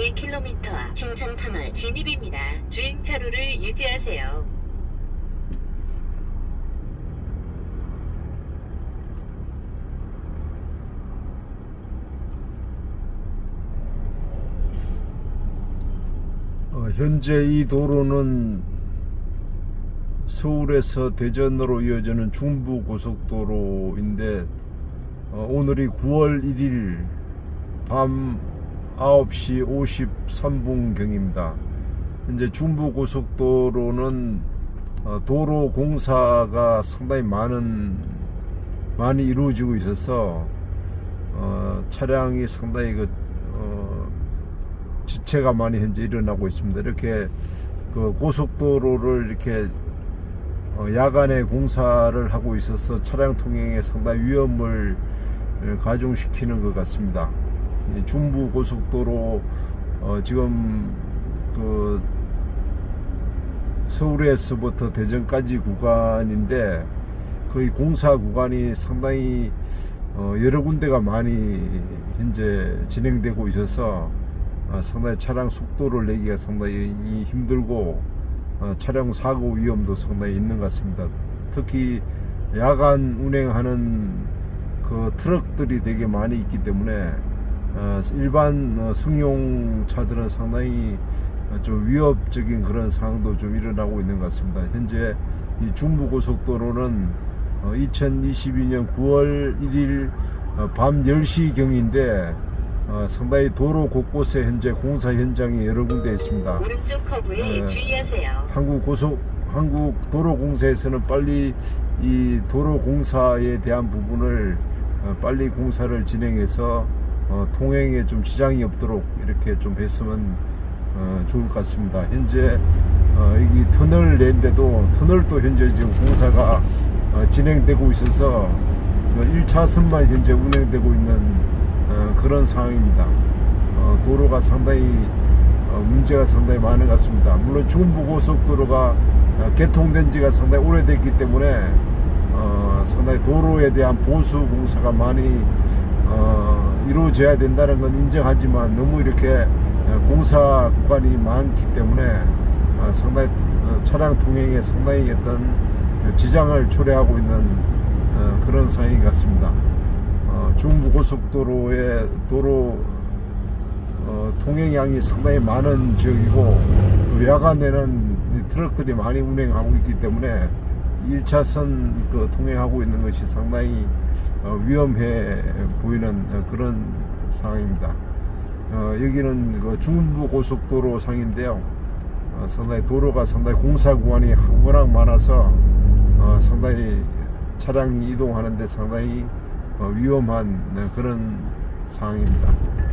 1km 앞 칭찬 터널 진입입니다. 주행 차로를 유지하세요. 어, 현재 이 도로는 서울에서 대전으로 이어지는 중부 고속도로인데 어, 오늘이 9월 1일 밤 9시 53분경입니다. 현재 중부 고속도로는 어, 도로 공사가 상당히 많은 많이 이루어지고 있어서 어, 차량이 상당히 그 어, 지체가 많이 현재 일어나고 있습니다. 이렇게 그 고속도로를 이렇게 어, 야간에 공사를 하고 있어서 차량 통행에 상당히 위험을 에, 가중시키는 것 같습니다. 이 중부 고속도로 어, 지금 그 서울에서부터 대전까지 구간인데 거의 공사 구간이 상당히 어, 여러 군데가 많이 현재 진행되고 있어서 어, 상당히 차량 속도를 내기가 상당히 힘들고 어, 차량 사고 위험도 상당히 있는 것 같습니다. 특히 야간 운행하는 그 트럭들이 되게 많이 있기 때문에 어, 일반 어, 승용차들은 상당히 어, 좀 위협적인 그런 상황도 좀 일어나고 있는 것 같습니다. 현재 이 중부고속도로는 어, 2022년 9월 1일 어, 밤 10시 경인데 어, 상당히 도로 곳곳에 현재 공사 현장이 여러 군데 있습니다. 오른쪽 커브에 네. 주의하세요. 한국 고속 한국 도로 공사에서는 빨리 이 도로 공사에 대한 부분을 어, 빨리 공사를 진행해서 어, 통행에 좀 지장이 없도록 이렇게 좀 했으면 어, 좋을 것 같습니다. 현재 어, 여기 터널 낸데도 터널도 현재 지금 공사가 어, 진행되고 있어서 1차선만 현재 운행되고 있는 어, 그런 상황입니다. 어, 도로가 상당히 어, 문제가 상당히 많은 것 같습니다. 물론 중부고속도로가 어, 개통된 지가 상당히 오래됐기 때문에 어, 상당히 도로에 대한 보수 공사가 많이 어, 이루어져야 된다는 건 인정하지만 너무 이렇게 어, 공사 구간이 많기 때문에 어, 상당히 어, 차량 통행에 상당히 어떤 지장을 초래하고 있는 어, 그런 상황인 것 같습니다. 어, 중부고속도로의 도로 어, 통행량이 상당히 많은 지역이고 또 야간에는 이 트럭들이 많이 운행하고 있기 때문에 1차선 그 통행하고 있는 것이 상당히 어, 위험해 보이는 어, 그런 상황입니다. 어, 여기는 그 중부 고속도로 상인데요. 어, 상당히 도로가 상당히 공사 구간이 워낙 많아서 어, 상당히 차량이 이동하는데 상당히 어, 위험한 네, 그런 상황입니다.